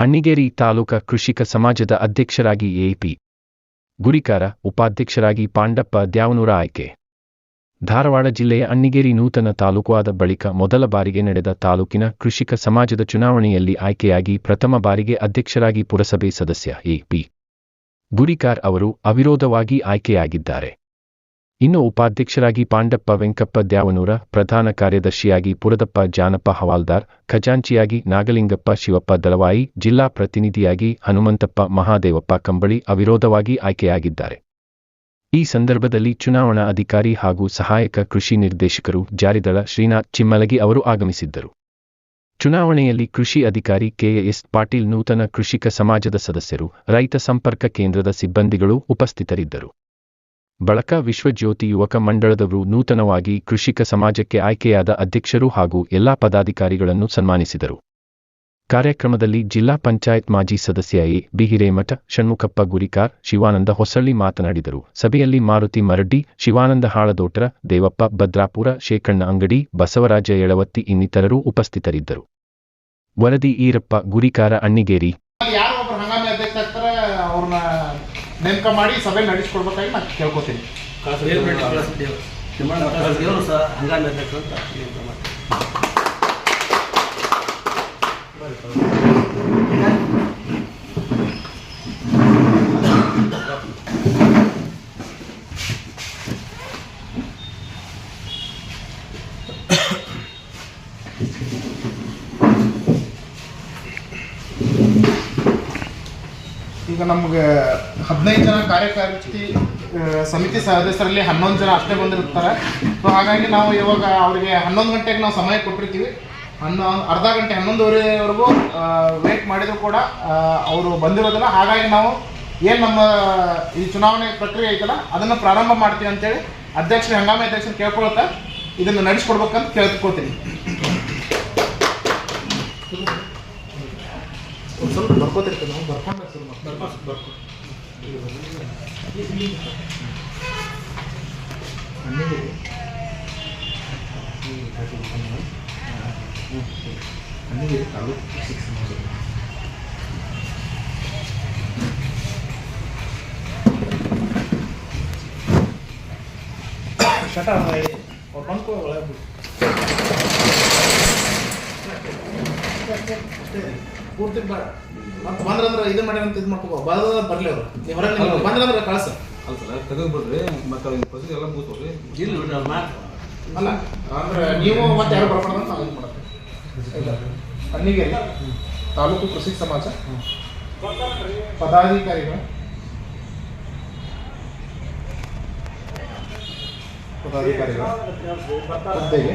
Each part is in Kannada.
ಅಣ್ಣಿಗೇರಿ ತಾಲೂಕಾ ಕೃಷಿಕ ಸಮಾಜದ ಅಧ್ಯಕ್ಷರಾಗಿ ಎಪಿ ಗುರಿಕಾರ, ಉಪಾಧ್ಯಕ್ಷರಾಗಿ ಪಾಂಡಪ್ಪ ದ್ಯಾವನೂರ ಆಯ್ಕೆ. ಧಾರವಾಡ ಜಿಲ್ಲೆಯ ಅಣ್ಣಿಗೇರಿ ನೂತನ ತಾಲೂಕಾದ ಬಳಿಕ ಮೊದಲ ಬಾರಿಗೆ ನಡೆದ ತಾಲೂಕಿನ ಕೃಷಿಕ ಸಮಾಜದ ಚುನಾವಣೆಯಲ್ಲಿ ಆಯ್ಕೆಯಾಗಿ ಪ್ರಥಮ ಬಾರಿಗೆ ಅಧ್ಯಕ್ಷರಾಗಿ ಪುರಸಭೆ ಸದಸ್ಯ ಎಪಿ ಗುರಿಕಾರ್ ಅವರು ಅವಿರೋಧವಾಗಿ ಆಯ್ಕೆಯಾಗಿದ್ದಾರೆ. ಇನ್ನು ಉಪಾಧ್ಯಕ್ಷರಾಗಿ ಪಾಂಡಪ್ಪ ವೆಂಕಪ್ಪ ದ್ಯಾವನೂರ, ಪ್ರಧಾನ ಕಾರ್ಯದರ್ಶಿಯಾಗಿ ಪುರದಪ್ಪ ಜಾನಪ್ಪ ಹವಾಲ್ದಾರ್, ಖಜಾಂಚಿಯಾಗಿ ನಾಗಲಿಂಗಪ್ಪ ಶಿವಪ್ಪ ದಲವಾಯಿ ಜಿಲ್ಲಾ ಪ್ರತಿನಿಧಿಯಾಗಿ ಹನುಮಂತಪ್ಪ ಮಹಾದೇವಪ್ಪ ಕಂಬಳಿ ಅವಿರೋಧವಾಗಿ ಆಯ್ಕೆಯಾಗಿದ್ದಾರೆ. ಈ ಸಂದರ್ಭದಲ್ಲಿ ಚುನಾವಣಾ ಅಧಿಕಾರಿ ಹಾಗೂ ಸಹಾಯಕ ಕೃಷಿ ನಿರ್ದೇಶಕರು ಜಾರಿದಳ ಶ್ರೀನಾಥ್ ಚಿಮ್ಮಲಗಿ ಅವರು ಆಗಮಿಸಿದ್ದರು. ಚುನಾವಣೆಯಲ್ಲಿ ಕೃಷಿ ಅಧಿಕಾರಿ ಕೆಎಸ್ ಪಾಟೀಲ್ ನೂತನ ಕೃಷಿಕ ಸಮಾಜದ ಸದಸ್ಯರು, ರೈತ ಸಂಪರ್ಕ ಕೇಂದ್ರದ ಸಿಬ್ಬಂದಿಗಳು ಉಪಸ್ಥಿತರಿದ್ದರು. ಬಳಕ ವಿಶ್ವಜ್ಯೋತಿ ಯುವಕ ಮಂಡಳದವರು ನೂತನವಾಗಿ ಕೃಷಿಕ ಸಮಾಜಕ್ಕೆ ಆಯ್ಕೆಯಾದ ಅಧ್ಯಕ್ಷರು ಹಾಗೂ ಎಲ್ಲಾ ಪದಾಧಿಕಾರಿಗಳನ್ನು ಸನ್ಮಾನಿಸಿದರು. ಕಾರ್ಯಕ್ರಮದಲ್ಲಿ ಜಿಲ್ಲಾ ಪಂಚಾಯತ್ ಮಾಜಿ ಸದಸ್ಯ ಎ. ಬಿಹಿರೇಮಠ, ಷಣ್ಮುಖಪ್ಪ ಗುರಿಕಾರ್, ಶಿವಾನಂದ ಹೊಸಳ್ಳಿ ಮಾತನಾಡಿದರು. ಸಭೆಯಲ್ಲಿ ಮಾರುತಿ ಮರಡ್ಡಿ, ಶಿವಾನಂದ ಹಾಳದೋಟರ, ದೇವಪ್ಪ ಭದ್ರಾಪುರ, ಶೇಖಣ್ಣ ಅಂಗಡಿ, ಬಸವರಾಜ ಯಳವತ್ತಿ ಇನ್ನಿತರರು ಉಪಸ್ಥಿತರಿದ್ದರು. ವರದಿ ಈರಪ್ಪ ಗುರಿಕಾರ ಅಣ್ಣಿಗೇರಿ ಯಾರು ಒಬ್ರು ಹಂಗಾಮಿ ಅಧ್ಯಕ್ಷ ಆಗ್ತಾರೆ ಅವ್ರನ್ನ ನೇಮಕ ಮಾಡಿ ಸಭೆ ನಡೆಸ್ಕೊಡ್ಬೇಕಾಗಿ ನಾನು ಕೇಳ್ಕೊತೀನಿ. ದೇವರು ಸಹ ಹಂಗಾಮಿ ಅಧ್ಯಕ್ಷರು ಅಂತ ಈಗ ನಮ್ಗೆ ಹದಿನೈದು ಜನ ಕಾರ್ಯಕಾರಿ ಸಮಿತಿ ಸದಸ್ಯರಲ್ಲಿ ಹನ್ನೊಂದು ಜನ ಅಷ್ಟೇ ಬಂದಿರ್ತಾರೆ ಸೊ ಹಾಗಾಗಿ ನಾವು ಇವಾಗ ಅವರಿಗೆ ಹನ್ನೊಂದು ಗಂಟೆಗೆ ನಾವು ಸಮಯ ಕೊಟ್ಟಿರ್ತೀವಿ. ಹನ್ನೊಂದು ಅರ್ಧ ಗಂಟೆ, ಹನ್ನೊಂದುವರೆವರೆಗೂ ವೇಟ್ ಮಾಡಿದರೂ ಕೂಡ ಅವರು ಬಂದಿರೋದಿಲ್ಲ. ಹಾಗಾಗಿ ನಾವು ಏನು ನಮ್ಮ ಈ ಚುನಾವಣೆ ಪ್ರಕ್ರಿಯೆ ಐತಲ್ಲ, ಅದನ್ನು ಪ್ರಾರಂಭ ಮಾಡ್ತೀವಿ ಅಂತೇಳಿ ಅಧ್ಯಕ್ಷರು, ಹಂಗಾಮಿ ಅಧ್ಯಕ್ಷರು ಕೇಳ್ಕೊಳ್ತಾ ಇದನ್ನು ನಡೆಸ್ಕೊಡ್ಬೇಕಂತ ಕೇಳ್ಕೊತೀನಿ ಒಂದು ಸ್ವಲ್ಪ ಬರ್ಕೋತಿರ್ತೀವಿ ನಾವು ಬರ್ಕೊಂಡ್ರೆ ಶುರು ಮಾಡ್ತೀವಿ. ಬರ್ಕೊ ಹನ್ನೆರಡು. ಹನ್ನೆರಡು ತಾಲೂಕು ಕೃಷಿ ಸಮಾಜ. ಶಟ ಮಾಡಿ ಅವ್ರು ಬಂದ್ಕೊ ಒಳಗೆ ಬಿಡು. ಅಷ್ಟೇ ಪೂರ್ತಿ ಬೇಡ ಮತ್ತೆ ಬಂದ್ರಂದ್ರೆ ಇದು ಮಾಡಿ ಅಂತ ಇದು ಮಾಡ್ಕೋ ಬರೋದ ಬರ್ಲಿ ಅವರು. ನೀವು ಹೊರಗೆ ನಿಲ್ಲು. ಬಂದ್ರಂದ್ರೆ ಕಳ್ಸ. ಅಲ್ಲ ಸರ್ ತೆಗೆದು ಬಿಡ್ರಿ. ಮತ್ತೆ ಅವ್ರಿಗೆ ಎಲ್ಲ ಇಲ್ಲ ಅಲ್ಲ ಅಂದ್ರೆ ನೀವು ಮತ್ತೆ ಯಾರು ಬರ್ಬಾರ್ದು ಅಂತ ನಾವು ಇದು ಮಾಡ್ತೀವಿ ಅಲ್ಲಿಗೆ ತಾಲೂಕು ಕೃಷಿ ಸಮಾಜ ಪದಾಧಿಕಾರಿಗಳು. ಪದಾಧಿಕಾರಿಗಳು. ಹುದ್ದೆಗೆ.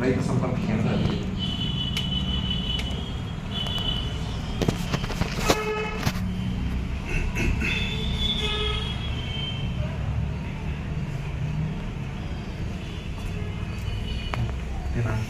ರೈತ ಸಂಪರ್ಕ ಕೇಂದ್ರ ದಿನಾಂಕ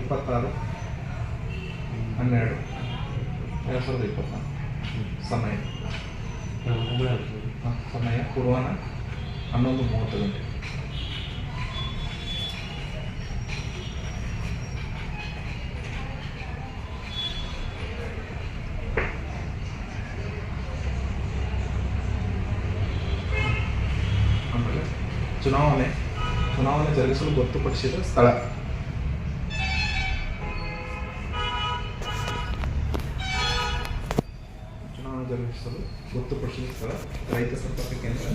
ಇಪ್ಪತ್ತಾರು ಹನ್ನೆರಡು. ಎರಡು ಸಾವಿರದ ಇಪ್ಪತ್ನಾಲ್ಕು. ಸಮಯ. ಸಮಯ. ಪೂರ್ವಾನ ಹನ್ನೊಂದು ಮೂವತ್ತು ಗಂಟೆ. ಆಮೇಲೆ ಚುನಾವಣೆ. ಚುನಾವಣೆ ಜರುಗಿಸಲು ಗೊತ್ತುಪಡಿಸಿದ ಸ್ಥಳ. ಜರುಗಿಸಲು ಗೊತ್ತುಪಡಿಸಿದ ಸ್ಥಳ ರೈತ ಸಂಪರ್ಕ ಕೇಂದ್ರ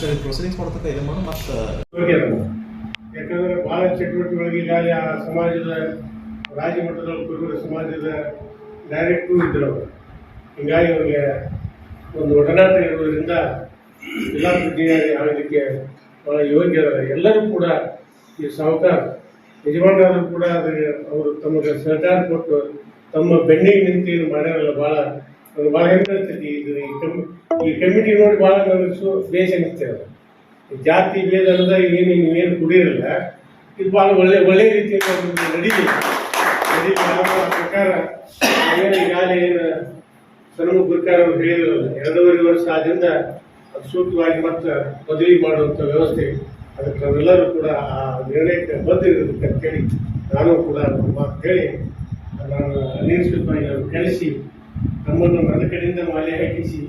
ಸರಿ ಪ್ರೊಸೀಡಿಂಗ್ಸ್ ಮಾಡ್ತಕ್ಕ ಇದೆ ಮಾಡಿ, ಮತ್ತೆ ಯಾಕಂದ್ರೆ ಬಹಳ ಚಟುವಟಿಕೆಗಳಿಗೆ ಈಗಾಗಲೇ ಆ ಸಮಾಜದ, ರಾಜ್ಯ ಮಟ್ಟದಲ್ಲಿ ಕುರುಬರ ಸಮಾಜದ ಡೈರೆಕ್ಟ್ರು ಇದ್ದರು ಅವರು. ಹೀಗಾಗಿ ಅವರಿಗೆ ಒಂದು ಒಡನಾಟ ಇರೋದ್ರಿಂದ ಎಲ್ಲ ಸುದ್ದಿಯಾಗಿ ಆಳಲಿಕ್ಕೆ ಭಾಳ ಯೋಗ್ಯ ಅದಾರ ಎಲ್ಲರೂ ಕೂಡ ಈ ಸಾಹುಕಾರ ಯಜಮಾನರಾದ್ರು ಕೂಡ ಅವರು ತಮಗೆ ಸಹಕಾರ ಕೊಟ್ಟು ತಮ್ಮ ಬೆನ್ನಿಗೆ ನಿಂತು ಇದು ಮಾಡ್ಯಾರಲ್ಲ ಭಾಳ ಭಾಳ ಹೆಮ್ಮೆ ಅನಿಸ್ತೈತಿ ಇದು ಈ ಕಮಿ, ಈ ಕಮಿಟಿ ನೋಡಿ ಭಾಳ ನನಗೆ ಬೇಸ ಅನಿಸ್ತೇವೆ ಜಾತಿ ಭೇದ ಅನ್ನೋದ ಏನು ನೀವೇನು ಕುಡಿಯಿರಲ್ಲ, ಇದು ಭಾಳ ಒಳ್ಳೆ ಒಳ್ಳೆ ರೀತಿಯಲ್ಲಿ ನಡೀಲಿ. ಪ್ರಕಾರ. ಏನು ಈಗಾಗಲೇ ಏನು ಸನ್ಮುಖ ಪ್ರಕಾರ ಅವರು ಹೇಳಿದ್ರಲ್ಲ ಎರಡೂವರೆ ವರ್ಷ ಆದ್ರಿಂದ ಸೂಕ್ತವಾಗಿ ಮತ್ತೆ ಬದಲಿ ಮಾಡುವಂಥ ವ್ಯವಸ್ಥೆ. ಅದಕ್ಕೆ ನಾವೆಲ್ಲರೂ ಕೂಡ ಆ ನಿರ್ಣಯಕ್ಕೆ ಬಂದಿರೋದಕ್ಕೆ ಅಂತೇಳಿ ನಾನು ಕೂಡ ಒಂದು ಮಾತು ಹೇಳಿ, ನಾನು ಅನಿಶ್ಚಿತವಾಗಿ ನಾನು ಕಳಿಸಿ, ನಮ್ಮನ್ನು ನನ್ನ ಕಡೆಯಿಂದ ಮಾಲೆ ಹಾಕಿಸಿ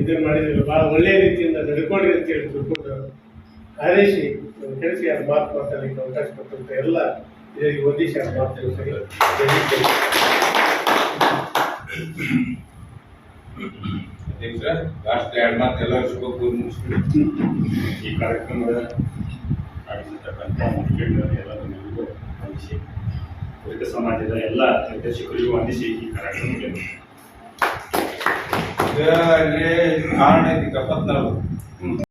ಇದನ್ನು ಮಾಡಿದ್ರೆ ಭಾಳ ಒಳ್ಳೆಯ ರೀತಿಯಿಂದ ನಡ್ಕೊಂಡ್ರಿ ಅಂತ ಹೇಳಿ ತಿಳ್ಕೊಂಡು ಹಾರೈಸಿ ಕಳಿಸಿ ಆ ಮಾತು ಮಾತಾಡಲಿಕ್ಕೆ ಅವಕಾಶ ಕೊಟ್ಟಂತ ಎಲ್ಲ ಇದರಿಗೆ ಒಂದಿಶ ಮಾತು ಸರಿ ಅಧ್ಯಕ್ಷ ಲಾಸ್ಟ್ ಎರಡು ಮಾತು ಎಲ್ಲ ಶುಭ ಮುಗಿಸ್ಬಿಡಿ ಈ ಕಾರ್ಯಕ್ರಮದ ಆಗಿರ್ತಕ್ಕಂಥ ಮುಖ್ಯಗಳು ಎಲ್ಲರಿಗೂ ವಂದಿಸಿ. ಕುರಿತ ಸಮಾಜದ ಎಲ್ಲ ನಿರ್ದೇಶಕರಿಗೂ ವಂದಿಸಿ ಈ ಕಾರ್ಯಕ್ರಮಕ್ಕೆ. ಅಲ್ಲಿ ಕಾರಣ ಐತಿ ಇಪ್ಪತ್ನಾಲ್ಕು